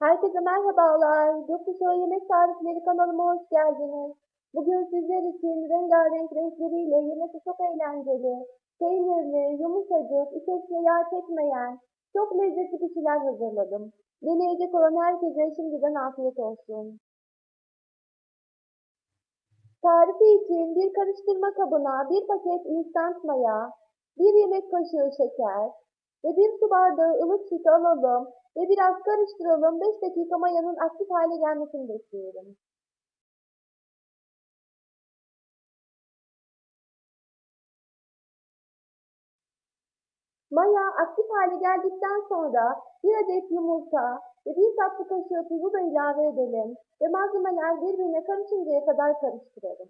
Herkese merhabalar. Gökkuşağı Yemek Tarifleri kanalıma hoş geldiniz. Bugün sizler için rengarenk renkleriyle yemesi çok eğlenceli, peynirli, yumuşacık, içerisine yağ çekmeyen, çok lezzetli bir şeyler hazırladım. Deneyecek olan herkese şimdiden afiyet olsun. Tarifi için bir karıştırma kabına bir paket instant maya, bir yemek kaşığı şeker ve bir su bardağı ılık süt alalım ve biraz karıştıralım. 5 dakika mayanın aktif hale gelmesini bekliyorum. Maya aktif hale geldikten sonra bir adet yumurta ve bir tatlı kaşığı tuzu da ilave edelim ve malzemeler birbirine karışıncaya kadar karıştıralım.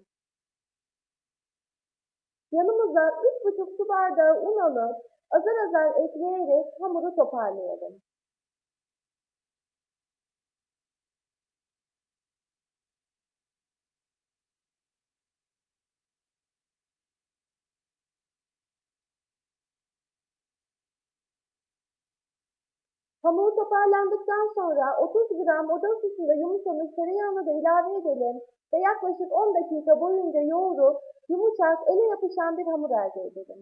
Yanımıza 3,5 su bardağı un alıp azar azar ekleyerek hamuru toparlayalım. Hamur toparlandıktan sonra 30 gram oda ısısında yumuşamış tereyağını da ilave edelim ve yaklaşık 10 dakika boyunca yoğurup yumuşak, ele yapışan bir hamur elde edelim.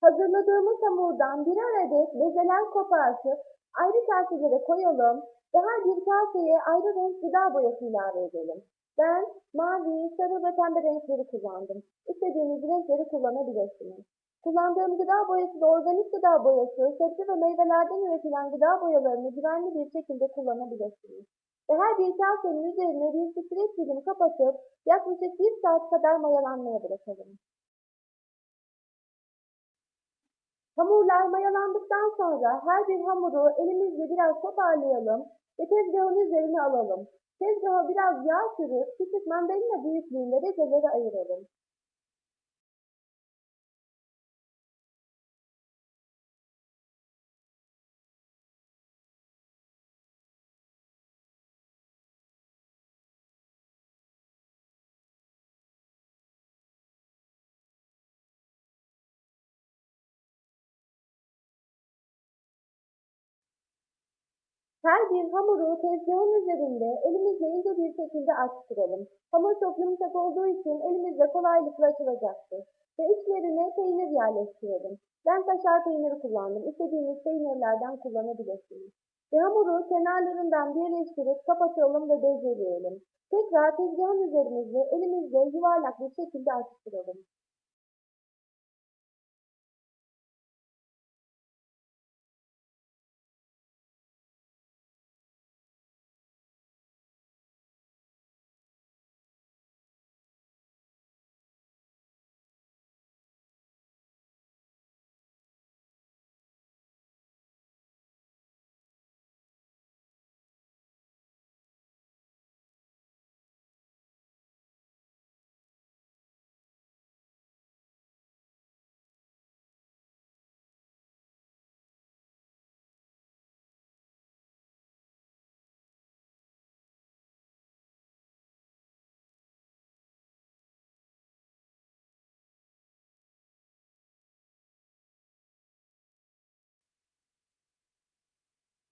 Hazırladığımız hamurdan birer adet bezeler kopartıp ayrı kaselere koyalım ve her bir kaseye ayrı renk gıda boyası ilave edelim. Ben mavi, sarı ve pembe renkleri kullandım. İstediğiniz renkleri kullanabilirsiniz. Kullandığım gıda boyası da organik gıda boyası, sebze ve meyvelerden üretilen gıda boyalarını güvenli bir şekilde kullanabilirsiniz. Ve her bir kasenin üzerine bir streç film kapatıp yaklaşık bir saat kadar mayalanmaya bırakalım. Hamurlar mayalandıktan sonra her bir hamuru elimizle biraz toparlayalım ve tezgahın üzerine alalım. Tezgaha biraz yağ sürüp küçük mandalina büyüklüğünde bezeleri ayıralım. Her bir hamuru tezgahın üzerinde elimizle ince bir şekilde açtıralım. Hamur çok yumuşak olduğu için elimizle kolaylıkla açılacaktır. Ve içlerine peynir yerleştirelim. Ben kaşar peyniri kullandım. İstediğiniz peynirlerden kullanabilirsiniz. Ve hamuru kenarlarından birleştirip kapatalım ve bezeleyelim. Tekrar tezgahın üzerimize elimizle yuvarlak bir şekilde açtıralım.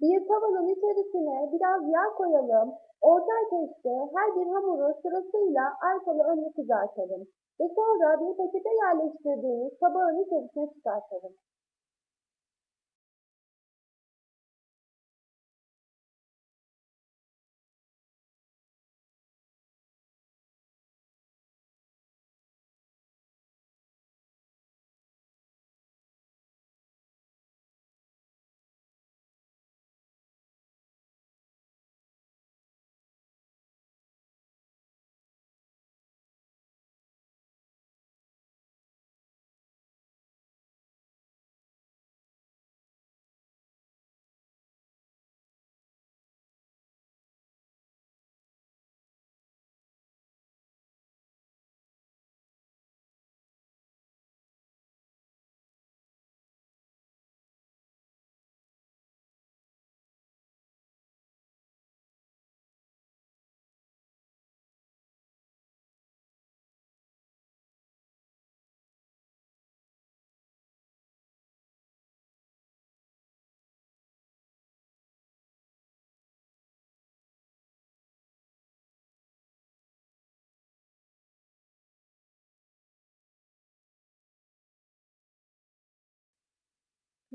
Bir tavanın içerisine biraz yağ koyalım. Orta ateşte her bir hamuru sırasıyla arkalı önlü kızartalım. Ve sonra bir peçete yerleştirdiğimiz tabağın içerisine çıkartalım.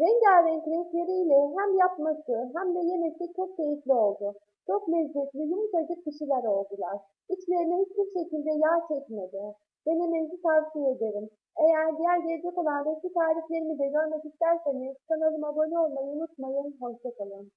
Rengarenk renkleriyle hem yapması hem de yemesi çok keyifli oldu. Çok lezzetli, yumuşacık pişiler oldular. İçlerine hiçbir şekilde yağ çekmedi. Denemenizi tavsiye ederim. Eğer diğer gelecek olan renkli tariflerimi de görmek isterseniz kanalıma abone olmayı unutmayın. Hoşçakalın.